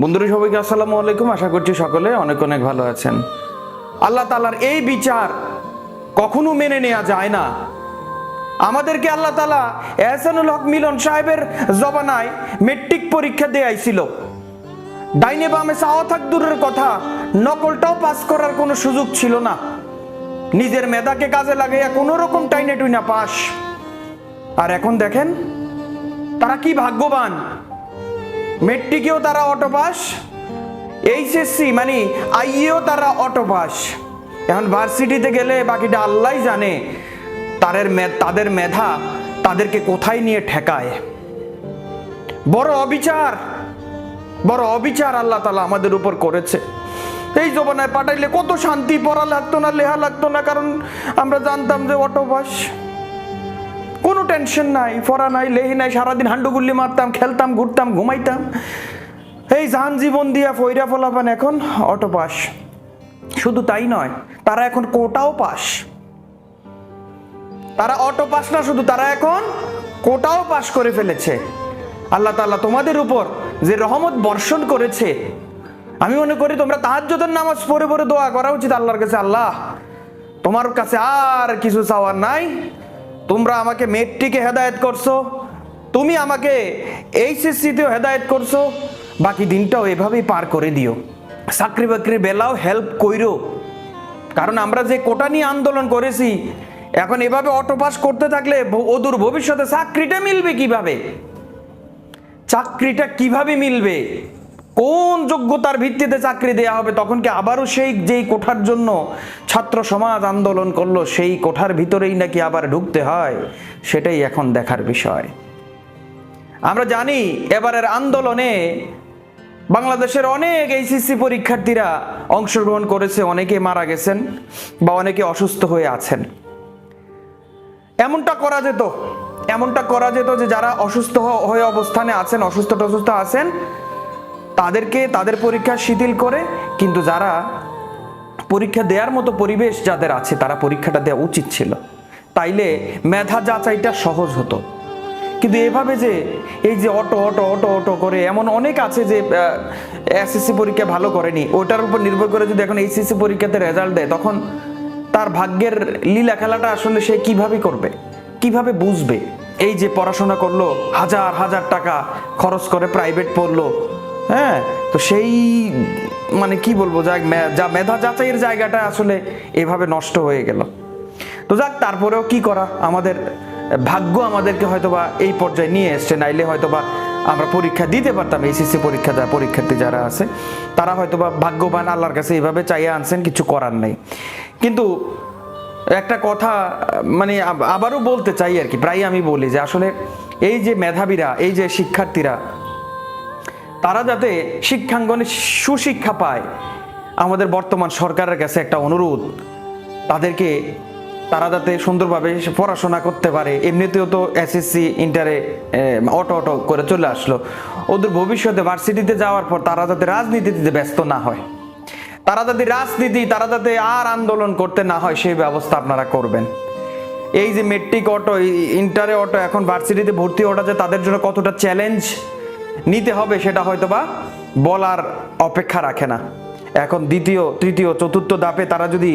বন্ধুরা, সবাইকে আসসালামু আলাইকুম। আশা করছি সকলে অনেক অনেক ভালো আছেন। আল্লাহ তালার এই বিচার কখনো মেনে নেওয়া যায় না। আমাদেরকে আল্লাহ তালা এহসানুল হক মিলন সাহেবের জবানায় মেট্রিক পরীক্ষা দেয়াইছিল। ডাইনে বামে চাওয়া থাক দূরের কথা, নকলটাও পাস করার কোনো সুযোগ ছিল না। নিজের মেধাকে কাজে লাগাইয়া কোনো রকম টাইনে টুইনা পাস। আর এখন দেখেন, তারা কি ভাগ্যবান? মেট্রিকেও তারা অটো পাস এইচএসসি মানে আইয়েও তারা অটো পাস এখন ভার্সিটিতে গেলে বাকিটা আল্লাহ জানে, তাদের তাদের মেধা তাদেরকে কোথায় নিয়ে ঠেকায়। বড় অবিচার বড় অবিচার আল্লাহ তালা আমাদের উপর করেছে। এই জমানায় পাঠাইলে কত শান্তি, পড়া লাগতো না, লেহা লাগতো না, কারণ আমরা জানতাম যে অটো পাস কোনো টেনশন নাই, ফরা নাই, লেহি নাই, সারাদিন হান্ডুগুল্লি মারতাম, খেলতাম, ঘুরতাম, ঘুমাইতাম। এই জান জীবন দিয়া ফইরা ফলাপান এখন অটো পাস শুধু তাই নয়, তারা এখন কোটাও পাস। তারা অটো পাস না, শুধু তারা এখন কোটাও পাস করে ফেলেছে। আল্লাহ তাআলা তোমাদের উপর যে রহমত বর্ষণ করেছে, আমি মনে করি তোমরা তাহাজ্জুদের নামাজ পড়ে পড়ে দোয়া করা উচিত আল্লাহর কাছে। আল্লাহ, তোমার কাছে আর কিছু চাওয়ার নাই। তোমরা আমাকে মেট্রিকে হেদায়েত করছ, তুমি আমাকে এইচএসসিতেও হেদায়েত করছ, বাকি দিনটাও এভাবেই পার করে দিও। চাকরি বাকরির বেলাও হেল্প কইরো। কারণ আমরা যে কোটা নিয়ে আন্দোলন করেছি, এখন এভাবে অটো পাস করতে থাকলে অদূর ভবিষ্যতে চাকরিটা মিলবে কীভাবে? চাকরিটা কীভাবে মিলবে? কোন যোগ্যতার ভিত্তিতে চাকরি দেয়া হবে, তখন কি আবারও সেই যেই কোঠার জন্য ছাত্র সমাজ আন্দোলন করল, সেই কোঠার ভিতরেই নাকি আবার ঢুকতে হয়? সেটাই এখন দেখার বিষয়। আমরা জানি এবারের আন্দোলনে বাংলাদেশের অনেক এইচএসসি পরীক্ষার্থীরা অংশগ্রহণ করেছে, অনেকে মারা গেছেন বা অনেকে অসুস্থ হয়ে আছেন। এমনটা করা যেত, এমনটা করা যেত যে যারা অসুস্থ হয়ে অবস্থানে আছেন অসুস্থ টসুস্থ আছেন তাদেরকে তাদের পরীক্ষা শিথিল করে, কিন্তু যারা পরীক্ষা দেওয়ার মতো পরিবেশ যাদের আছে, তারা পরীক্ষাটা দেওয়া উচিত ছিল। তাইলে মেধা যাচাইটা সহজ হতো। কিন্তু এভাবে যে, এই যে অটো অটো অটো অটো করে এমন অনেক আছে যে এসএসসি পরীক্ষা ভালো করেনি, ওটার উপর নির্ভর করে যদি এখন এইচএসসি পরীক্ষাতে রেজাল্ট দেয়, তখন তার ভাগ্যের লীলা খেলাটা আসলে সে কীভাবে করবে? কীভাবে বুঝবে? এই যে পড়াশোনা করল, হাজার হাজার টাকা খরচ করে প্রাইভেট পড়ল হ্যাঁ তো সেই মানে কি বলব যা মেধা যাচাইয়ের জায়গাটা আসলে এভাবে নষ্ট হয়ে গেল। তো যাক, তারপরেও কি করা? আমাদের ভাগ্য আমাদেরকে হয়তোবা এই পর্যায়ে নিয়ে এসছে, নাইলে হয়তোবা আমরা পরীক্ষা দিতে পারতাম এইচএসসি পরীক্ষা যা, পরীক্ষার্থী যারা আছে, তারা হয়তোবা ভাগ্যবান, আল্লাহর কাছে এইভাবে চাইয়ে আনছেন, কিছু করার নেই। কিন্তু একটা কথা মানে আবারও বলতে চাই আর কি প্রায় আমি বলি যে আসলে এই যে মেধাবীরা, এই যে শিক্ষার্থীরা তারা যাতে শিক্ষাঙ্গনে সুশিক্ষা পায়, আমাদের বর্তমান সরকারের কাছে একটা অনুরোধ। তাদেরকে তারা যাতে সুন্দরভাবে পড়াশোনা করতে পারে। এমনিতেও তো এসএসসি ইন্টারে অটো অটো করে চলে আসলো। ওদের ভবিষ্যতে ভার্সিটিতে যাওয়ার পর তারা যাতে রাজনীতিতে ব্যস্ত না হয়। তারা যাতে রাজনীতি, তারা যাতে আর আন্দোলন করতে না হয়, সেই ব্যবস্থা আপনারা করবেন। এই যে মেট্রিক অটো ইন্টারে অটো এখন ভার্সিটিতে ভর্তি ওটা যে তাদের জন্য কতটা চ্যালেঞ্জ নিতে হবে সেটা হয়তো বা বলার অপেক্ষা রাখে না। এখন দ্বিতীয়, তৃতীয়, চতুর্থ দাপে তারা যদি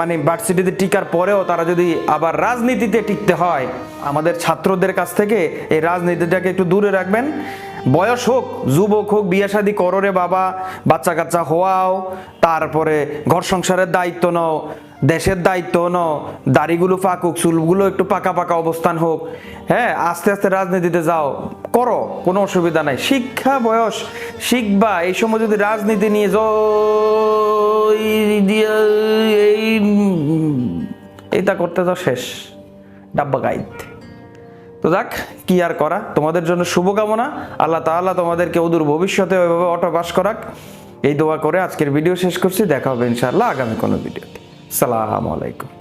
মানে ভার্সিটিতে টিকার পরেও তারা যদি আবার রাজনীতিতে টিকতে হয়, আমাদের ছাত্রদের কাছ থেকে এই রাজনীতিটাকে একটু দূরে রাখবেন। বয়স হোক, যুবক হোক, বিয়ে শাদী করো রে বাবা, বাচ্চা কাচ্চা হওয়াও, তারপরে ঘর সংসারের দায়িত্ব নাও, দেশের দায়িত্ব নাও, দাড়িগুলো পাকুক চুলগুলো একটু পাকা পাকা অবস্থান হোক হ্যাঁ আস্তে আস্তে রাজনীতিতে যাও, করো, কোনো অসুবিধা নাই। শিক্ষা বয়স, শিখবা, এই সময় যদি রাজনীতি নিয়ে এইটা করতে যাও শেষ, ডাব্বা গাইড তো যাক, কি আর করা? তোমাদের জন্য শুভকামনা। আল্লাহ তাআলা তোমাদেরকে ওদূর ভবিষ্যতে ওইভাবে অটো পাস করাক। এই দোয়া করে আজকের ভিডিও শেষ করছি। দেখা হবে ইনশাআল্লাহ আগামী কোনো ভিডিওতে। সালাম আলাইকুম।